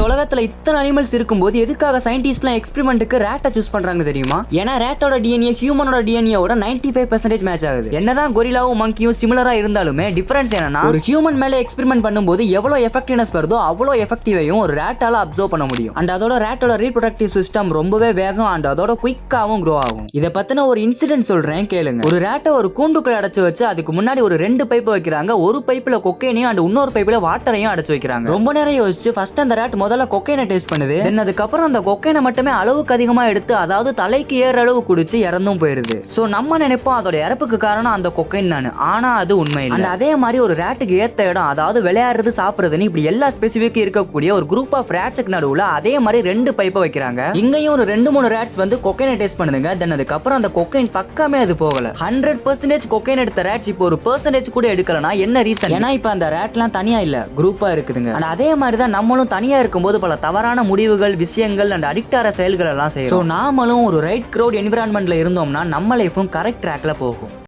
இந்த உலகத்துல இத்தனை அனிமல்ஸ் இருக்கும்போது எதுக்காக சயின்டிஸ்ட்லாம் எக்ஸ்பெரிமெண்ட்டுக்கு ரேட்டை சூஸ் பண்றாங்க தெரியுமா? ஏன்னா ரேட்டோட டிஎன்ஏ ஹியூமனோட டிஎன்ஏவோட நைன்டி ஃபைவ் பர்சன்டேஜ் மேட்ச் ஆகுது. என்னதான் கொரிலாவும் மங்கியும் சிமிலரா இருந்தாலுமே டிஃபரன்ஸ் என்னன்னா ஒரு ஹியூமன் மேல எக்ஸ்பெரிமெண்ட் பண்ணும்போது எவ்வளவு எஃபெக்டிவ்னஸ் வருதோ அவ்வளோ எஃபெக்டிவையும் ஒரு ரேட்டால அப்சர்வ் பண்ண முடியும். அண்ட் அதோட ரேட்டோட ரீப்ரொடக்டிவ் சிஸ்டம் ரொம்பவே வேகம் அண்ட் அதோட குயிக்காவும் க்ரோ ஆகும். இதை பத்தின ஒரு இன்சிடென்ட் சொல்றேன் கேளுங்க. ஒரு ரேட்டை ஒரு கூண்டுக்குள்ள அடைச்சு வச்சு அதுக்கு முன்னாடி ஒரு ரெண்டு பைப் வைக்கிறாங்க. ஒரு பைப்ல கொக்கைனையும் அண்ட் இன்னொரு பைப்ல வாட்டரையும் அடைச்சு வைக்கிறாங்க. ரொம்ப நேரம் யோசிச்சு ஃபர்ஸ்ட் அந்த ரேட் முதல்ல கொக்கைனை டேஸ்ட் பண்ணுது. தென் அதுக்கப்புறம் அந்த கொக்கைனை மட்டுமே அளவுக்கு அதிகமா எடுத்து அதாவது தலைக்கு ஏற அளவு குடிச்சு இறந்தும் போயிருது. சோ நம்ம நினைப்போம் அதோட இறப்புக்கு காரணம் அந்த கொக்கைன் தானே. ஆனா அது உண்மை இல்லை. அதே மாதிரி ஒரு ரேட்டுக்கு ஏத்த இடம் அதாவது விளையாடுறது சாப்பிடுறதுன்னு இப்படி எல்லா ஸ்பெசிஃபிக் இருக்கக்கூடிய ஒரு குரூப் ஆஃப் ரேட்ஸுக்கு நடுவுல அதே மாதிரி ரெண்டு பைப்பை வைக்கிறாங்க. இங்கேயும் ஒரு ரெண்டு மூணு ரேட்ஸ் வந்து கொக்கைனை டேஸ்ட் பண்ணுதுங்க. தென் அதுக்கப்புறம் அந்த கொக்கைன் பக்கமே அது போகல. ஹண்ட்ரட் பர்சன்டேஜ் கொக்கைன் எடுத்த ரேட்ஸ் இப்போ ஒரு பர்சன்டேஜ் கூட எடுக்கலனா என்ன ரீசன் ஏன்னா இப்போ அந்த ரேட்லாம் தனியா இல்ல குரூப்பா இருக்குதுங்க. அதே மாதிரி தான் நம்மளும் தனியா இருக்கும்போது பல தவறான முடிவுகள் விஷயங்கள் அண்ட் அடிக்டார செயல்கள் எல்லாம் செய்யும் ஸோ நாமளும் ஒரு ரைட் க்ரௌட் என்விரான்மெண்ட்ல இருந்தோம்னா நம்ம லைஃபும் கரெக்ட் ட்ராக்ல போகும்.